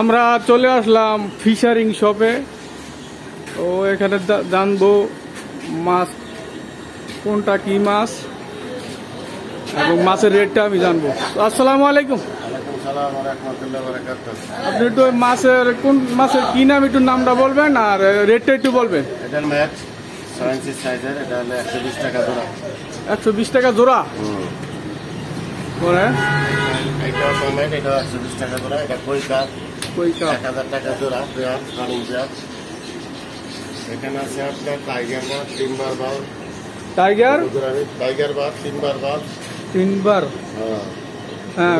আমরা চলে আসলাম ফিশারিং শপে। তো এখানে জানব মাছ কোনটা কি মাছ এবং মাছের রেটটা আমি জানব। আসসালামু আলাইকুম। আপনি একটু মাছের কোন মাছের কি নাম একটু নামটা বলবেন আর রেটটা একটু বলবেন। একশো বিশ টাকা জোড়া। টাকা জোড়া পরে কমেট এটাও একশো বিশ টাকা জোড়া এটা কই কাপ? কই কাপ? এক হাজার টাকা জোড়া পেঁয়াজ রানিং পেঁয়াজ। এখানে আছে আপনার টাইগার তিনবার বাল টাইগার টাইগার তিনবার তিনবার? হ্যাঁ। হ্যাঁ।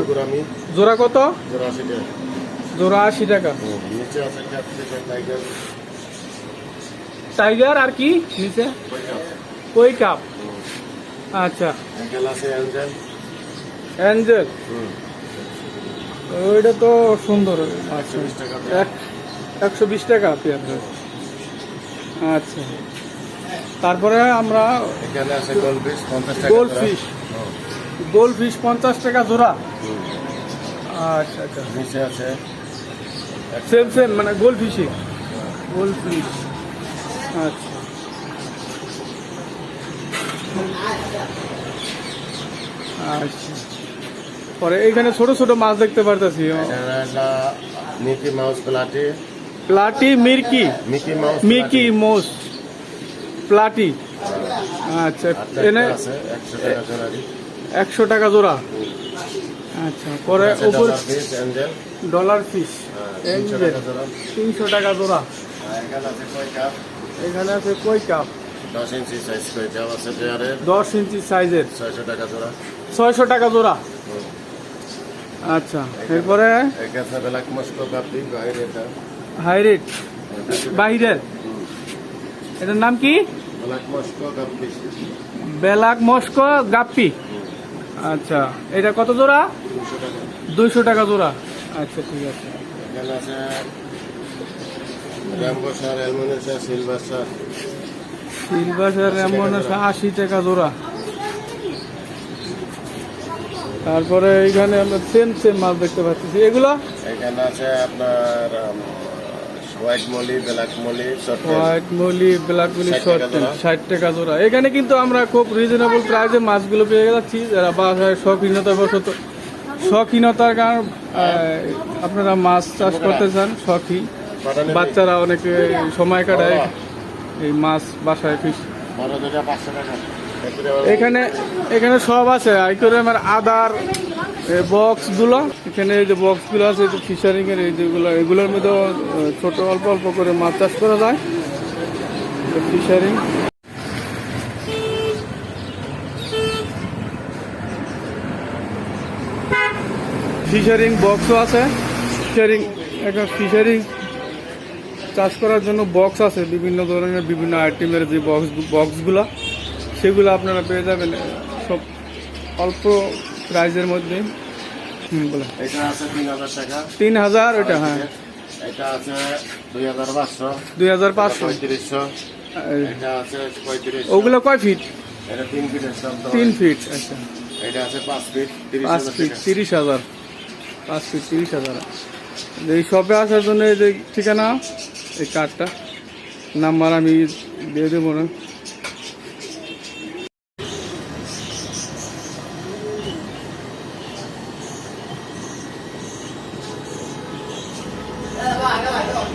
জোড়া কত? জোড়া আশি টাকা। জোড়া আশি টাকা। নিচে আছে টাইগার টাইগার আর কি? নিচে? কই কাপ? আচ্ছা। আছে অ্যাঞ্জেল। ওইটা তো সুন্দর। একশো বিশ টাকা এক একশো বিশ টাকা পেঁয়াজ আচ্ছা। তারপরে আমরা এখানে আছে গোল ফিশ পঞ্চাশ টাকা গোল জোড়া। ফিশ গোল ফিশ পঞ্চাশ টাকা জোড়া আচ্ছা আচ্ছা। নিচে আছে সেম সেম মানে গোল ফিশই গোল ফিশ আচ্ছা। আচ্ছা। পরে এইখানে ছোট ছোট মাছ দেখতে পারতেছি Mickey Mouse platy. Platy মির্কি? Mickey Mouse Mickey mouse. Platy. আচ্ছা এনে একশো টাকা জোড়া আচ্ছা পরে উপর ডলার ফিশ তিনশো টাকা জোড়া। তিনশো টাকা জোড়া। এখানে আছে কই কাপ? দশ ইঞ্চি সাইজ কই কাপ আছে দশ ইঞ্চি সাইজের ছয়শো টাকা জোড়া। ছয়শো টাকা জোড়া। আচ্ছা এরপরে? এখানে আছে ব্ল্যাক মস্কো কাপি বাইরে এটা রেট বাহিরের। এটার নাম কি? Black Moscow black Moscow guppy. আচ্ছা এটা কত জোড়া? দুইশো টাকা জোড়া। আচ্ছা ঠিক আছে। এখানে আছে Rambo sir aluminium sir silver sir আশি টাকা জোড়া। তারপরে এইখানে আমরা সেম সেম মাছ দেখতে পাচ্ছি। এগুলো? এখানে আছে আপনার white molly black molly white molly black molly 60 short ষাট টাকা জোড়া এখানে কিন্তু আমরা খুব রিজনেবল প্রাইসে মাছগুলো পেয়ে যাচ্ছি যারা বাসায় শখিনতা বশত শখিনতার কারণ আপনারা মাছ চাষ করতে চান শখি বাচ্চারা অনেকে সময় কাটায় এই মাছ বাসায় ফিশ বারো পাঁচশো টাকা। এখানে এখানে সব আছে। আইকোরেমের আদার বক্সগুলো এখানে এই যে বক্সগুলো আছে যে ফিশারিং এর এই যেগুলো, এগুলোর মধ্যে ছোট, অল্প অল্প করে মাছ চাষ করা যায়। ফিশারিং ফিশারিং বক্সও আছে। ফিশারিং একটা ফিশারিং চাষ করার জন্য বক্স আছে। বিভিন্ন ধরনের বিভিন্ন আইটেমের যে বক্স বক্সগুলো সেগুলো আপনারা পেয়ে যাবেন সব অল্প প্রাইজের মধ্যে। বলে এটা আছে তিন হাজার ওইটা হ্যাঁ। এটা আছে দুই হাজার পাঁচশো। দুই হাজার পাঁচশো। পঁয়ত্রিশশো। এটা আছে পঁয়ত্রিশ ওগুলো কয় ফিট? তিন ফিট আচ্ছা। এটা আছে পাঁচ ফিট পাঁচ ফিট তিরিশ হাজার। পাঁচ ফিট তিরিশ হাজার। এই শপে আসার জন্য এই যে ঠিকানা এই কার্ডটা নাম্বার আমি দিয়ে দেবো না।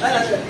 来来来